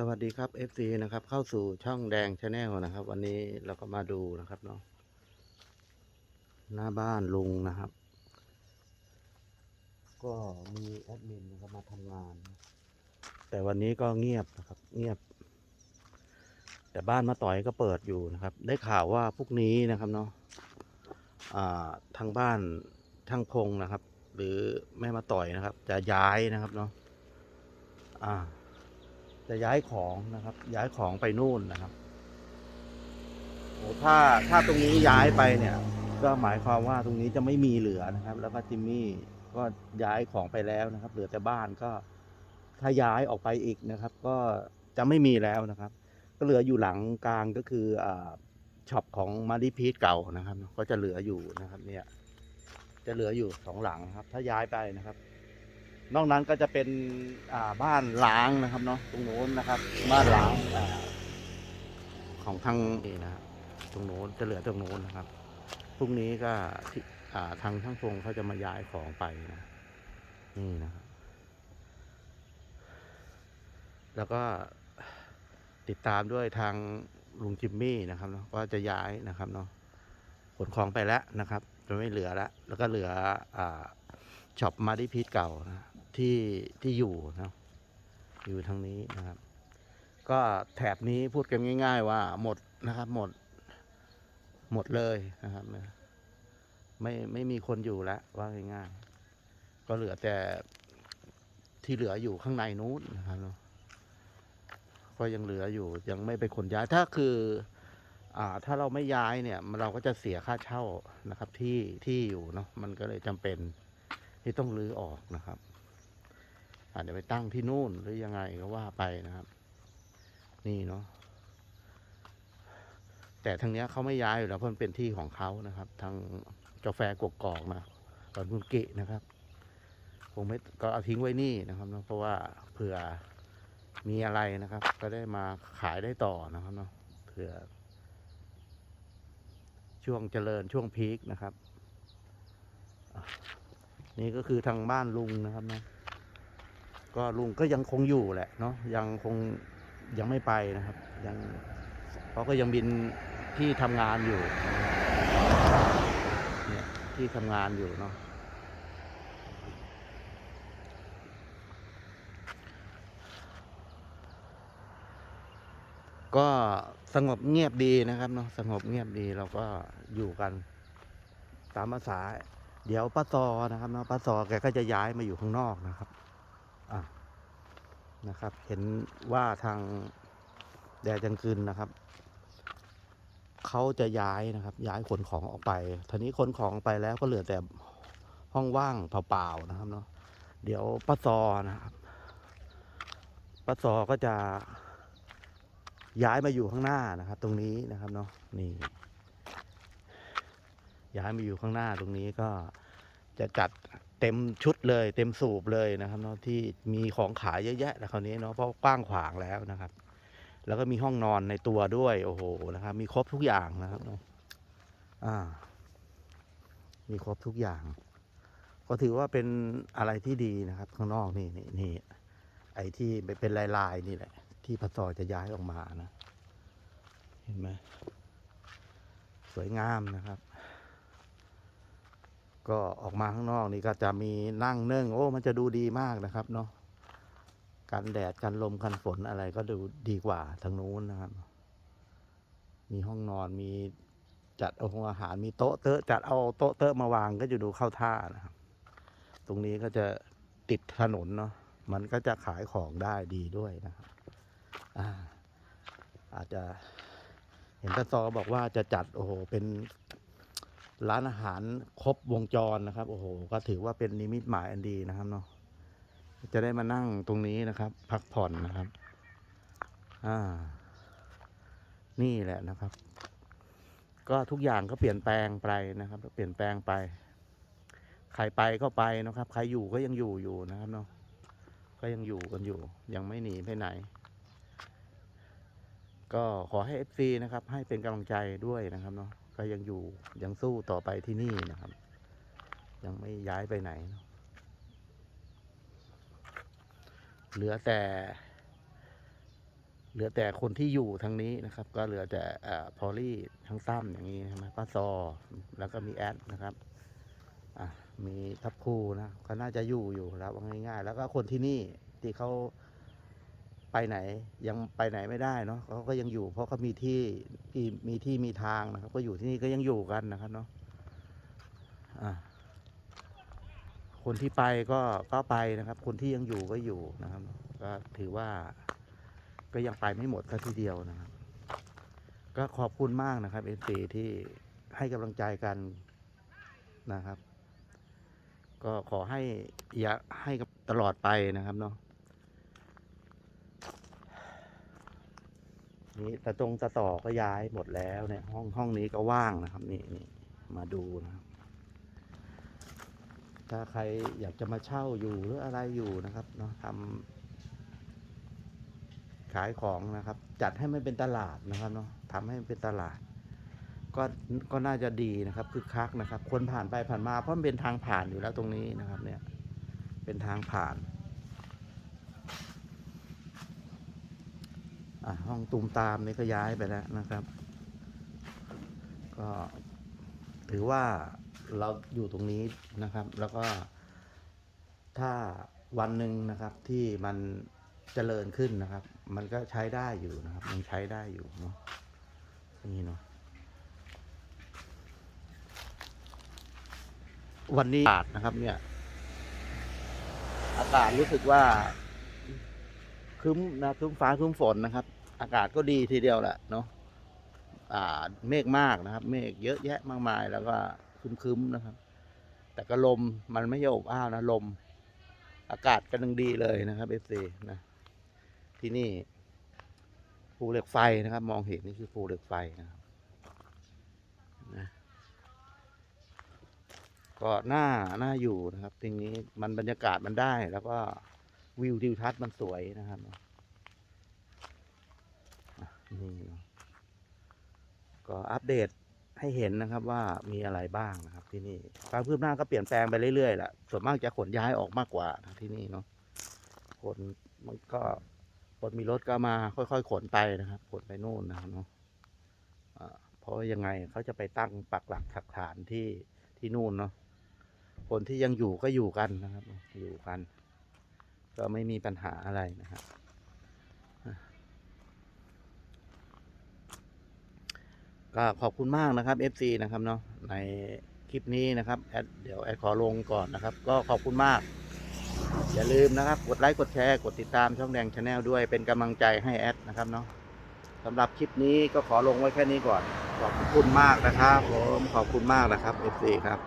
สวัสดีครับ FC นะครับ เข้าสู่ช่องแดงชาแนลนะครับ วันนี้เราก็มาดูนะครับเนาะหน้าบ้านลุงนะครับ ก็มีแอดมินนะครับมาทำงาน แต่วันนี้ก็เงียบนะครับ เงียบ แต่บ้านมาต่อยก็เปิดอยู่นะครับ ได้ข่าวว่าพรุ่งนี้นะครับเนาะทางบ้านทางพงนะครับ หรือแม่มาต่อยนะครับ จะย้ายนะครับเนาะอ่า จะย้ายของนะครับ ย้ายของไปนู่นนะครับโอ้ถ้าถ้าตรงนี้ย้ายไปเนี่ย ก็หมายความว่าตรงนี้จะไม่มีเหลือนะครับ แล้วก็จิมมี่ก็ย้ายของไปแล้วนะครับ เหลือแต่บ้านก็ ถ้าย้ายออกไปอีกนะครับ ก็จะไม่มีแล้วนะครับ ก็เหลืออยู่หลังกลางก็คืออ่าช็อปของมาดิพีทเก่านะครับ ก็จะเหลืออยู่นะครับ เนี่ย จะเหลืออยู่สองหลังครับ ถ้าย้ายไปนะครับ นอกนั้นก็จะเป็นบ้านล้างนะครับเนาะตรงโน้นนะครับ บ้านล้างอของทางนี่นะครับตรงโน้นจะเหลือตรงโน้นนะครับพรุ่งนี้ก็ที่ทางช่างพงเขาจะมาย้ายของไปนะนี่นะครับแล้วก็ติดตามด้วยทางลุงจิมมี่นะครับเนาะว่าจะย้ายนะครับเนาะขนของไปแล้วนะครับจะไม่เหลือแล้วแล้วก็เหลืออ่าช็อปมาดิพีทเก่านะ ที่ที่อยู่นะอยู่ทางนี้นะครับ ก็แถบนี้พูดกันง่าย ๆ ว่าหมดนะครับหมด หมดเลยนะครับไม่ไม่มีคนอยู่แล้วว่าง่ายๆก็เหลือแต่ที่เหลืออยู่ข้างในนู้นนะครับเนาะก็ยังเหลืออยู่ยังไม่เป็นย้ายถ้าคืออ่าถ้าเราไม่ย้ายเนี่ย เราก็จะเสียค่าเช่านะครับที่ที่อยู่เนาะมันก็เลยจำเป็นที่ต้องรื้อออกนะครับ อาจจะไปตั้งที่นู่นหรือยังไงก็ว่าไปนะครับ นี่เนาะแต่ทางเนี้ยเขาไม่ย้ายอยู่แล้วเพราะมันเป็นที่ของเขานะครับ ทางกาแฟกกอกนะตอนคุณกินะครับคงไม่ก็เอาทิ้งไว้นี่นะครับเนาะเพราะว่าเผื่อมีอะไรนะครับ ก็ได้มาขายได้ต่อนะครับเนาะเผื่อ ช่วงเจริญช่วงพีคนะครับ นี่ก็คือทางบ้านลุงนะครับเนาะ ก็ลุงก็ยังคงอยู่แหละเนาะยังคงยังไม่ไปนะครับยังเพราะก็ยังบินที่ทำงานอยู่เนี่ยที่ทำงานอยู่เนาะก็สงบเงียบดีนะครับเนาะสงบเงียบดีเราก็อยู่กัน ตามภาษา เดี๋ยวป้าซอนะครับเนาะป้าซอแกก็จะย้ายมาอยู่ข้างนอกนะครับ นะครับ เห็นว่าทางแดดจังกึนนะครับเขาจะย้ายนะครับ ย้ายขนของออกไปทีนี้ขนของไปแล้วก็เหลือแต่ห้องว่างเปล่าๆนะครับเนาะเดี๋ยวป้าซอนะครับป้าซอก็จะย้ายมาอยู่ข้างหน้านะครับ ตรงนี้นะครับเนาะนี่ ย้ายมาอยู่ข้างหน้าตรงนี้ก็จะจัด เต็มชุดเลยเต็มสูบเลยนะครับเนาะที่มีของขายเยอะแยะแล้วคราวนี้เนาะเพราะกว้างขวางแล้วนะครับ แล้วก็มีห้องนอนในตัวด้วย โอ้โหนะครับ มีครบทุกอย่างนะครับเนาะอ่า มีครบทุกอย่าง ก็ถือว่าเป็นอะไรที่ดีนะครับ ข้างนอกนี่นี่นี่ไอ้ที่เป็นลายลายๆนี่แหละ ที่พศจะย้ายออกมานะ เห็นไหมสวยงามนะครับ ก็ออกมาข้างนอกนี่ก็จะมีนั่งเนื่องโอ้ มันจะดูดีมากนะครับเนาะกันแดดกันลมกันฝนอะไรก็ดูดีกว่าทางนู้นนะครับ มีห้องนอนมีจัดเอาของอาหารมีโต๊ะเตอะจัดเอาโต๊ะเตอะมาวางก็จะดูเข้าท่านะครับ ตรงนี้ก็จะติดถนนเนาะมันก็จะขายของได้ดีด้วยนะครับอาอาจจะเห็นตาซอบอกว่าจะจัดโอ้โหเป็น ร้านอาหารครบวงจรนะครับ โอ้โห ก็ถือว่าเป็นนิมิตหมายอันดีนะครับเนาะจะได้มานั่งตรงนี้นะครับ พักผ่อนนะครับ อ่า นี่แหละนะครับ ก็ทุกอย่างก็เปลี่ยนแปลงไปนะครับ เปลี่ยนแปลงไป ใครไปก็ไปนะครับ ใครอยู่ก็ยังอยู่อยู่นะครับเนาะก็ยังอยู่กันอยู่ ยังไม่หนีไปไหน ก็ขอให้ FC นะครับ ให้เป็นกำลังใจด้วยนะครับเนาะ ก็ยังอยู่ยังสู้ต่อไปที่นี่นะครับ ยังไม่ย้ายไปไหน เหลือแต่ เหลือแต่คนที่อยู่ทางนี้นะครับ ก็เหลือแต่อพอลลี่ทั้งตั้มอย่างนี้ใช่ไหมป้าซอ แล้วก็มีแอดนะครับมีทับคูนะก็น่าจะอยู่อยู่แล้วว่าง่ายๆ แล้วก็คนที่นี่ที่เขา ไปไหนยังไปไหนไม่ได้เนาะเขาก็ยังอยู่ เพราะเขามีที่ที่มีที่มีทางนะครับ ก็อยู่ที่นี่ก็ยังอยู่กันนะครับเนาะคนที่ไปก็ก็ไปนะครับ คนที่ยังอยู่ก็อยู่นะครับ ก็ถือว่า ก็ยังไปไม่หมดสัทีเดียวนะครับ ก็ขอบคุณมากนะครับเอซีที่ให้กำลังใจกันนะครับ ก็ขอให้อย่าให้กับตลอดไปนะครับเนาะ นี่ตะตรงตะต่อก็ย้ายหมดแล้วเนี่ยห้องห้องนี้ก็ว่างนะครับนี่นี่มาดูนะครับ ถ้าใครอยากจะมาเช่าอยู่หรืออะไรอยู่นะครับเนาะทำขายของนะครับ จัดให้มันเป็นตลาดนะครับเนาะทำให้มันเป็นตลาด ก็ก็น่าจะดีนะครับคึกคักนะครับ คนผ่านไปผ่านมาเพราะมันเป็นทางผ่านอยู่แล้วตรงนี้นะครับ เนี่ย เป็นทางผ่านอะ ห้องตูมตามนี่ก็ย้ายไปแล้วนะครับ ก็ถือว่าเราอยู่ตรงนี้นะครับ แล้วก็ถ้าวันหนึ่งนะครับที่มันเจริญขึ้นนะครับ มันก็ใช้ได้อยู่นะครับยังใช้ได้อยู่เนาะนี่เนาะวันนี้อากาศนะครับ เนี่ย อากาศรู้สึกว่าคึ้มนะคึ้มฟ้าคึ้มฝนนะครับ อากาศก็ดีทีเดียวแหละเนาะอ่าเมฆมากนะครับ เมฆเยอะแยะมากมายแล้วก็คึ้มๆนะครับ แต่ก็ลมมันไม่ใช่อบอ้าวนะลม อากาศกำลังดีเลยนะครับเอฟซีนะที่นี่ภูเหล็กไฟนะครับ มองเห็นนี่คือภูเหล็กไฟนะครับนะก็น่าน่าอยู่นะครับทีนี้มันบรรยากาศมันได้แล้วก็วิวทิวทัศน์มันสวยนะครับอะ นี่เนอะก็อัปเดตให้เห็นนะครับว่ามีอะไรบ้างนะครับ ที่นี่ความคืบหน้าก็เปลี่ยนแปลงไปเรื่อยๆแหละส่วนมากจะขนย้ายออกมากกว่าที่นี่เนาะคนมันก็คนมีรถก็มาค่อยๆ ขนไปนะครับ ขนไปนู่นนะครับเนาะเพราะยังไงเขาจะไปตั้งปักหลักถักฐานที่ที่นู่นเนาะคนที่ยังอยู่ก็อยู่กันนะครับ อยู่กัน ก็ไม่มีปัญหาอะไรนะครับ ก็ขอบคุณมากนะครับ FC นะครับเนาะในคลิปนี้นะครับแอดเดี๋ยวแอดขอลงก่อนนะครับ ก็ขอบคุณมาก อย่าลืมนะครับ กดไลค์กดแชร์กดติดตามช่องแดงชาแนลด้วยเป็นกำลังใจให้แอดนะครับเนาะสำหรับคลิปนี้ก็ขอลงไว้แค่นี้ก่อน ขอบคุณมากนะครับผมขอบคุณมากนะครับ FC ครับ